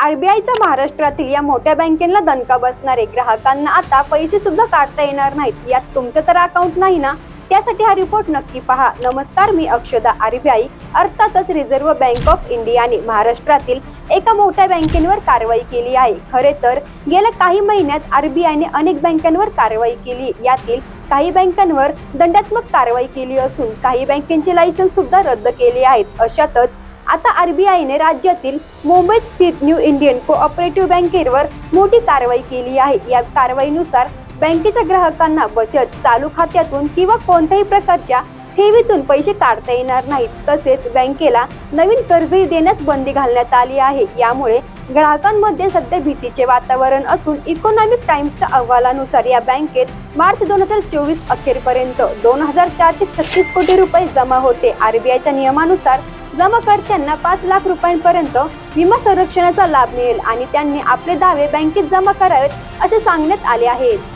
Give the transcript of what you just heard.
आरबीआयचा महाराष्ट्रातील या मोठ्या बँकेला दणका बसणारे ग्राहकांना आता पैसे सुद्धा काढता येणार नाहीत. यात तुमचं तर अकाउंट नाही ना? त्यासाठी हा रिपोर्ट नक्की पहा. नमस्कार मी अक्षदा आरबीआय अर्थातच रिझर्व्ह बँक ऑफ इंडियाने महाराष्ट्रातील एका मोठ्या बँकेवर कारवाई केली आहे. खरे तर गेल्या काही महिन्यात आरबीआयने अनेक बँकांवर कारवाई केली. यातील काही बँकांवर दंडात्मक कारवाई केली असून काही बँकेचे लायसन्स सुद्धा रद्द केले आहेत. अशातच आता आरबीआयने राज्यातील मुंबईत स्थित न्यू इंडियन कोऑपरेटिव्ह बँकेवर मोठी कारवाई केली आहे. या कारवाईनुसार बँकेच्या ग्राहकांना बचत चालू खात्यातून किंवा कोणत्याही प्रकारच्या ठेवीतून पैसे काढता येणार नाहीत. तसेच बँकेला नवीन कर्जही देण्यास बंदी घालण्यात आली आहे. यामुळे ग्राहकांमध्ये सध्या भीतीचे वातावरण असून इकॉनॉमिक टाइम्सच्या अहवालानुसार या बँकेत मार्च दोन हजार चोवीस अखेरपर्यंत दोन हजार चारशे छत्तीस कोटी रुपये जमा होते. आरबीआयच्या नियमानुसार जमाकर्त्यांना पाच लाख रुपयांपर्यंत विमा संरक्षणाचा लाभ मिळेल आणि त्यांनी आपले दावे बँकेत जमा करावेत असे सांगण्यात आले आहेत